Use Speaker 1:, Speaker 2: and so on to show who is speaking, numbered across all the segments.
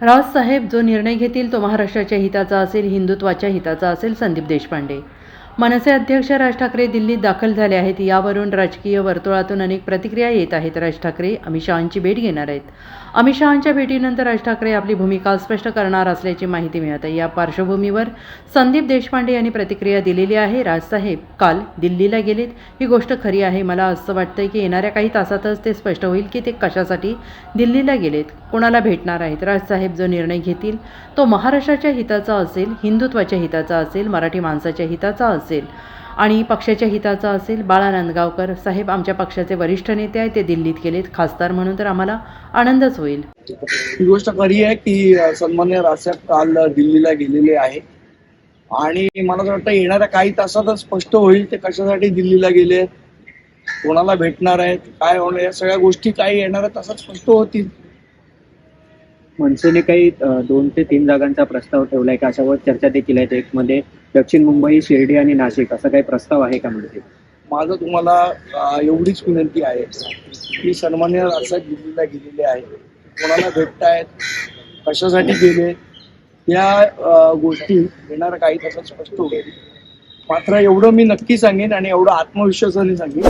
Speaker 1: राजसाहेब जो निर्णय घेतील तो महाराष्ट्राच्या हिताचा असेल हिंदुत्वाच्या हिताचा असेल संदीप देशपांडे. मनसे अध्यक्ष राज ठाकरे दिल्लीत दाखल झाले आहेत. यावरून राजकीय वर्तुळातून अनेक प्रतिक्रिया येत आहेत. राज ठाकरे अमित शहांची भेट घेणार आहेत. अमित शहांच्या भेटीनंतर राज ठाकरे आपली भूमिका स्पष्ट करणार असल्याची माहिती मिळत आहे. या पार्श्वभूमीवर संदीप देशपांडे यांनी प्रतिक्रिया दिलेली आहे. राजसाहेब काल दिल्लीला गेलेत. ही गोष्ट खरी आहे. मला असं वाटतंय की येणाऱ्या काही तासातच ते स्पष्ट होईल की ते कशासाठी दिल्लीला गेलेत. कोणाला भेटणार आहेत? राजसाहेब जो निर्णय घेतील तो महाराष्ट्राच्या हिताचा असेल हिंदुत्वाच्या हिताचा असेल मराठी माणसाच्या हिताचा असेल आणि पक्षाच्या हिताचा असेल बाळा नांदगावकर साहेब आमच्या पक्षाचे वरिष्ठ नेते आहेत ते दिल्लीत गेलेत खासदार म्हणून तर आम्हाला आनंदच होईल.
Speaker 2: ही गोष्ट खरी आहे की सन्मान्य राजसाहेब काल दिल्लीला गेलेले आहे आणि मला असं वाटतं येणाऱ्या काही तासातच स्पष्ट होईल ते कशासाठी दिल्लीला गेले कोणाला भेटणार आहेत काय होणार या सगळ्या गोष्टी काही येणाऱ्या तासात स्पष्ट होतील.
Speaker 3: मनसेने काही दोन ते तीन जागांचा प्रस्ताव ठेवलाय का? अशावर चर्चा देखील आहेत एक मध्ये दक्षिण मुंबई शिर्डी आणि नाशिक असा काही प्रस्ताव आहे का म्हणजे
Speaker 2: माझं तुम्हाला एवढीच विनंती आहे की सन्मान्य राजसाहेब दिल्लीला गेलेले आहे कोणाला भेटतायत? कशासाठी गेले? या गोष्टी येणाऱ्या काही तासात स्पष्ट होईल. मात्र एवढं मी नक्की सांगेन आणि एवढं आत्मविश्वासाने सांगेन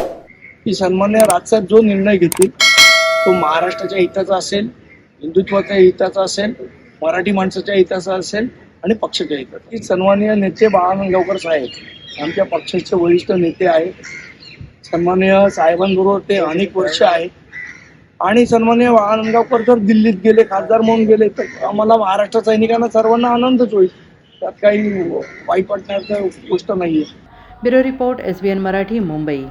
Speaker 2: की सन्मान्य राजसाहेब जो निर्णय घेतील तो महाराष्ट्राच्या हिताचा असेल. हिंदुत्वाच्या हिताचा असेल मराठी माणसाच्या हिताचा असेल आणि पक्षाच्या हिताचा. की सन्माननीय नेते बाळानंदगावकर साहेब आमच्या पक्षाचे वरिष्ठ नेते आहेत. सन्माननीय साहेबांबरोबर ते अनेक वर्ष आहेत. आणि सन्मान्य बाळानंदगावकर जर दिल्लीत गेले खासदार म्हणून गेले तर आम्हाला महाराष्ट्र सैनिकांना सर्वांना आनंदच होईल. त्यात काही वाईट वाटण्याचं गोष्ट नाहीये.
Speaker 1: Bureau report S B N Marathi Mumbai.